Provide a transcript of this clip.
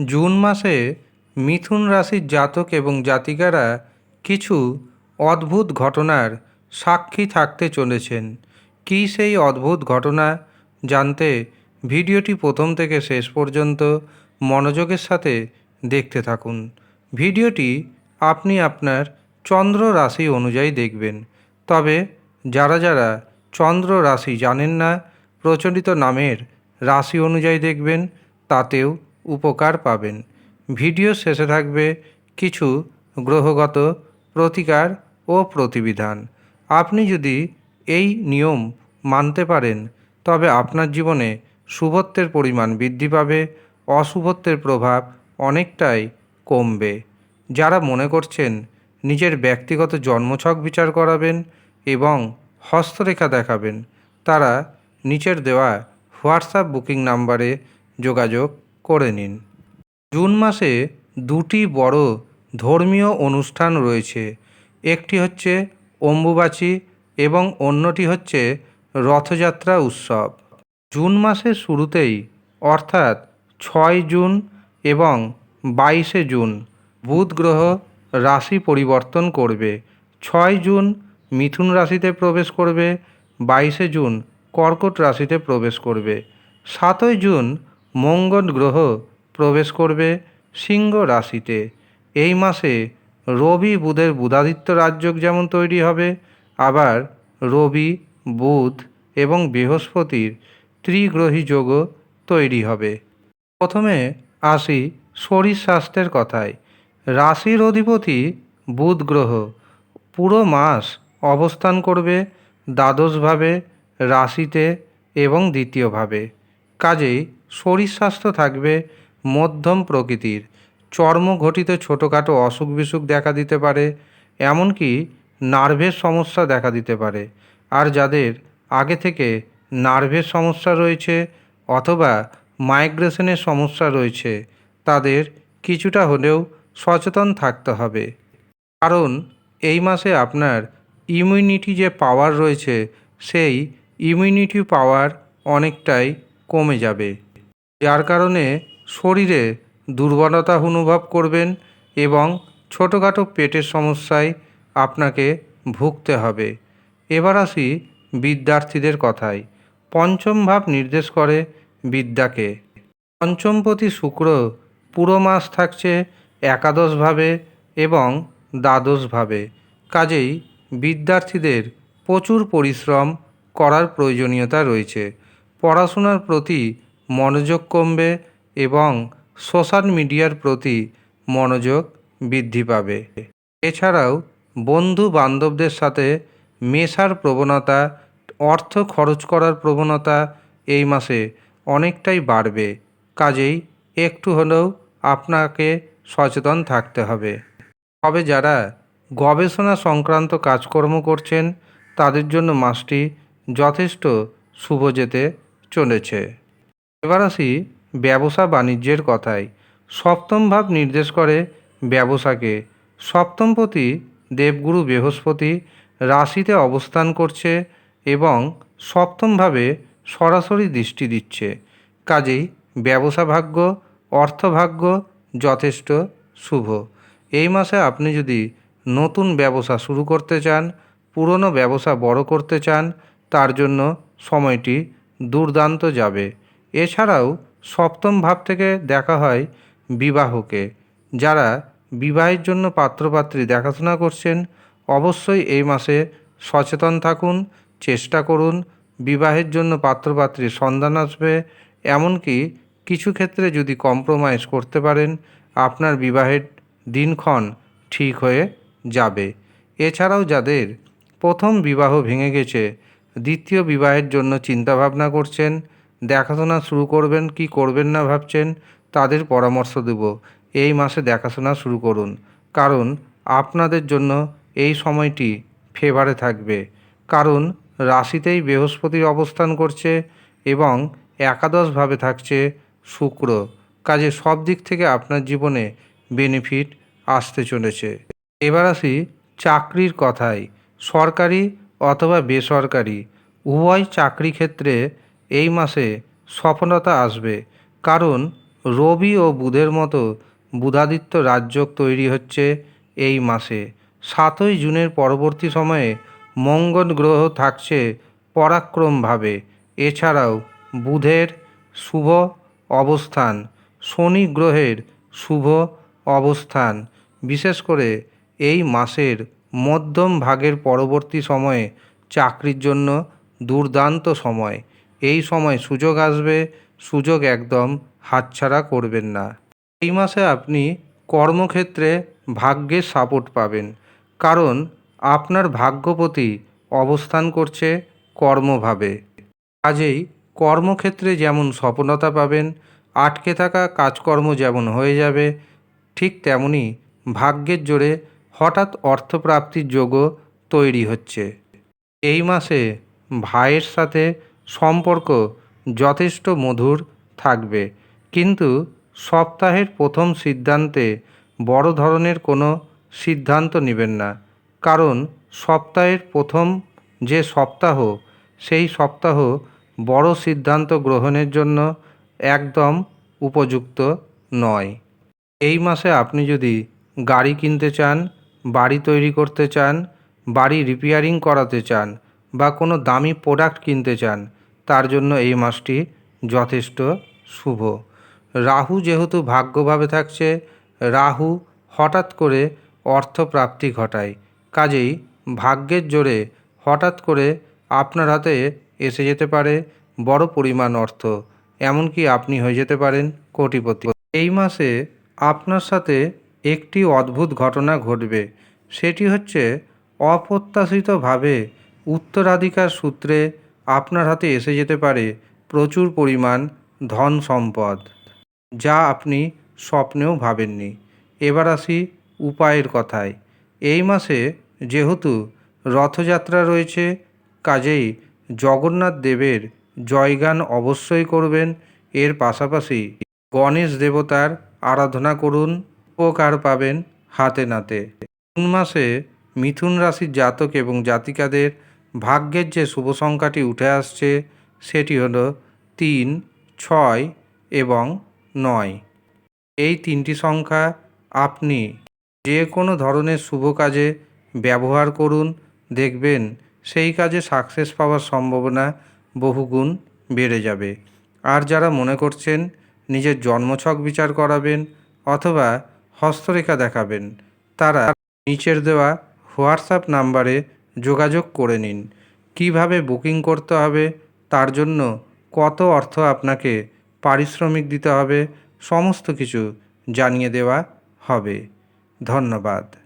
June মাসে মিথুন রাশির জাতক এবং জাতিকারা কিছু অদ্ভুত ঘটনার সাক্ষী থাকতে চলেছেন। কী সেই অদ্ভুত ঘটনা জানতে ভিডিওটি প্রথম থেকে শেষ পর্যন্ত মনোযোগের সাথে দেখতে থাকুন। ভিডিওটি আপনি আপনার চন্দ্র রাশি অনুযায়ী দেখবেন। তবে যারা যারা চন্দ্র রাশি জানেন না, প্রচলিত নামের রাশি অনুযায়ী দেখবেন, তাতেও উপকার পাবেন। ভিডিও শেষে থাকবে কিছু গ্রহগত প্রতিকার ও প্রতিবিধান। আপনি যদি এই নিয়ম মানতে পারেন, তবে আপনার জীবনে শুভত্বের পরিমাণ বৃদ্ধি পাবে, অশুভত্বের প্রভাব অনেকটাই কমবে। যারা মনে করছেন নিজের ব্যক্তিগত জন্মছক বিচার করাবেন এবং হস্তরেখা দেখাবেন, তারা নিচের দেওয়া হোয়াটসঅ্যাপ বুকিং নাম্বারে যোগাযোগ করে নিন। জুন মাসে দুটি বড় ধর্মীয় অনুষ্ঠান রয়েছে। একটি হচ্ছে অম্বুবাচী এবং অন্যটি হচ্ছে রথযাত্রা উৎসব। জুন মাসের শুরুতেই, অর্থাৎ ছয় জুন এবং বাইশে জুন, বুধ গ্রহ রাশি পরিবর্তন করবে। ছয় জুন মিথুন রাশিতে প্রবেশ করবে, বাইশে জুন কর্কট রাশিতে প্রবেশ করবে। সাতই জুন মঙ্গল গ্রহ প্রবেশ করবে সিংহ রাশিতে। এই মাসে রবি বুধের বুধাদিত্য রাজযোগ যেমন তৈরি হবে, আবার রবি, বুধ এবং বৃহস্পতির ত্রিগ্রহী যোগও তৈরি হবে। প্রথমে আসি শরীর স্বাস্থ্যের কথায়। রাশির অধিপতি বুধ গ্রহ পুরো মাস অবস্থান করবে দ্বাদশভাবে, রাশিতে এবং দ্বিতীয়ভাবে। কাজেই শরীর স্বাস্থ্য থাকবে মধ্যম প্রকৃতির। চর্মঘটিত ছোটোখাটো অসুখ বিসুখ দেখা দিতে পারে, এমনকি নার্ভের সমস্যা দেখা দিতে পারে। আর যাদের আগে থেকে নার্ভের সমস্যা রয়েছে অথবা মাইগ্রেশনের সমস্যা রয়েছে, তাদের কিছুটা হলেও সচেতন থাকতে হবে। কারণ এই মাসে আপনার ইমিউনিটি যে পাওয়ার রয়েছে, সেই ইমিউনিটি পাওয়ার অনেকটাই কমে যাবে। যার কারণে শরীরে দুর্বলতা অনুভব করবেন এবং ছোটোখাটো পেটের সমস্যায় আপনাকে ভুগতে হবে। এবার আসি বিদ্যার্থীদের কথায়। পঞ্চম ভাব নির্দেশ করে বিদ্যাকে। পঞ্চমপতি শুক্র পুরো মাস থাকছে একাদশভাবে এবং দ্বাদশভাবে কাজেই বিদ্যার্থীদের প্রচুর পরিশ্রম করার প্রয়োজনীয়তা রয়েছে। পড়াশোনার প্রতি মনোযোগ কমবে এবং সোশ্যাল মিডিয়ার প্রতি মনোযোগ বৃদ্ধি পাবে। এছাড়াও বন্ধু বান্ধবদের সাথে মেশার প্রবণতা, অর্থ খরচ করার প্রবণতা এই মাসে অনেকটাই বাড়বে। কাজেই একটু হলেও আপনাকে সচেতন থাকতে হবে। তবে যারা গবেষণা সংক্রান্ত কাজকর্ম করছেন, তাদের জন্য মাসটি যথেষ্ট শুভ যেতে চলেছে। এবার আসি ব্যবসা বাণিজ্যের কথায়। সপ্তম ভাব নির্দেশ করে ব্যবসাকে। সপ্তমপতি দেবগুরু বৃহস্পতি রাশিতে অবস্থান করছে এবং সপ্তমভাবে সরাসরি দৃষ্টি দিচ্ছে। কাজেই ব্যবসা ভাগ্য অর্থভাগ্য যথেষ্ট শুভ। এই মাসে আপনি যদি নতুন ব্যবসা শুরু করতে চান, পুরনো ব্যবসা বড় করতে চান, তার জন্য সময়টি দুর্দান্ত যাবে। এছাড়াও সপ্তম ভাব থেকে দেখা হয় বিবাহকে। যারা বিবাহের জন্য পাত্রপাত্রী দেখাশোনা করছেন, অবশ্যই এই মাসে সচেতন থাকুন, চেষ্টা করুন, বিবাহের জন্য পাত্রপাত্রীর সন্ধান আসবে। এমনকি কিছু ক্ষেত্রে যদি কম্প্রোমাইজ করতে পারেন, আপনার বিবাহের দিনক্ষণ ঠিক হয়ে যাবে। এছাড়াও যাদের প্রথম বিবাহ ভেঙে গেছে, দ্বিতীয় বিবাহের জন্য চিন্তাভাবনা করছেন দেখাশোনা শুরু করবেন কি করবেন না ভাবছেন, তাদের পরামর্শ দেব। এই মাসে দেখাশোনা শুরু করুন। কারণ, আপনাদের জন্য এই সময়টি ফেভারে থাকবে। কারণ, রাশিতেই বৃহস্পতির অবস্থান করছে এবং একাদশভাবে থাকছে শুক্র। কাজে সব দিক থেকে আপনার জীবনে বেনিফিট আসতে চলেছে। এবার আসি চাকরির কথায়। সরকারি অথবা বেসরকারি, উভয় চাকরি ক্ষেত্রে এই মাসে সফলতা আসবে, কারণ রবি ও বুধের মতো বুধাদিত্য রাজযোগ তৈরি হচ্ছে এই মাসে। সাতই জুনের পরবর্তী সময়ে মঙ্গল গ্রহ থাকছে পরাক্রমভাবে। এছাড়াও বুধের শুভ অবস্থান, শনি গ্রহের শুভ অবস্থান। বিশেষ করে এই মাসের মধ্যম ভাগের পরবর্তী সময়ে চাকরির জন্য দুর্দান্ত সময়। এই সময় সুযোগ আসবে, সুযোগ একদম হাতছাড়া করবেন না। এই মাসে আপনি কর্মক্ষেত্রে ভাগ্যের সাপোর্ট পাবেন, কারণ আপনার ভাগ্যপতি অবস্থান করছে কর্মভাবে। কাজেই কর্মক্ষেত্রে যেমন সফলতা পাবেন, আটকে থাকা কাজকর্ম যেমন হয়ে যাবে, ঠিক তেমনি ভাগ্যের জোরে হঠাৎ অর্থপ্রাপ্তির যোগও তৈরি হচ্ছে। এই মাসে ভাইয়ের সাথে সম্পর্ক যথেষ্ট মধুর থাকবে। কিন্তু সপ্তাহের প্রথম সিদ্ধান্তে বড় ধরনের কোনো সিদ্ধান্ত নেবেন না। কারণ সপ্তাহের প্রথম যে সপ্তাহ, সেই সপ্তাহ বড় সিদ্ধান্ত গ্রহণের জন্য একদম উপযুক্ত নয়। এই মাসে আপনি যদি গাড়ি কিনতে চান, বাড়ি তৈরি করতে চান, বাড়ি রিপেয়ারিং করাতে চান বা কোনো দামি প্রোডাক্ট কিনতে চান তার জন্য এই মাসটি যথেষ্ট শুভ। রাহু যেহেতু ভাগ্যভাবে থাকছে, রাহু হঠাৎ করে অর্থপ্রাপ্তি ঘটায়। কাজেই ভাগ্যের জোরে হঠাৎ করে আপনার হাতে এসে যেতে পারে বড় পরিমাণ অর্থ, এমনকি আপনি হয়ে যেতে পারেন কোটিপতি। এই মাসে আপনার সাথে একটি অদ্ভুত ঘটনা ঘটবে। সেটি হচ্ছে অপ্রত্যাশিতভাবে উত্তরাধিকার সূত্রে আপনার হাতে এসে যেতে পারে প্রচুর পরিমাণ ধন সম্পদ, যা আপনি স্বপ্নেও ভাবেননি। এবার আসি উপায়ের কথায়। এই মাসে যেহেতু রথযাত্রা রয়েছে, কাজেই জগন্নাথ দেবের জয়গান অবশ্যই করবেন। এর পাশাপাশি গণেশ দেবতার আরাধনা করুন, উপকার পাবেন হাতে নাতে। জুন মাসে মিথুন রাশির জাতক এবং জাতিকাদের ভাগ্যের যে শুভ সংখ্যাটি উঠে আসছে, সেটি হলো তিন, ছয় এবং নয়। এই তিনটি সংখ্যা আপনি যে কোনো ধরনের শুভ কাজে ব্যবহার করুন, দেখবেন সেই কাজে সাকসেস পাওয়ার সম্ভাবনা বহুগুণ বেড়ে যাবে। আর যারা মনে করছেন নিজের জন্মছক বিচার করাবেন অথবা হস্তরেখা দেখাবেন, তারা নিচের দেওয়া হোয়াটসঅ্যাপ নাম্বারে যোগাযোগ করে নিন। কীভাবে বুকিং করতে হবে? তার জন্য কত অর্থ আপনাকে পারিশ্রমিক দিতে হবে? সমস্ত কিছু জানিয়ে দেওয়া হবে। ধন্যবাদ।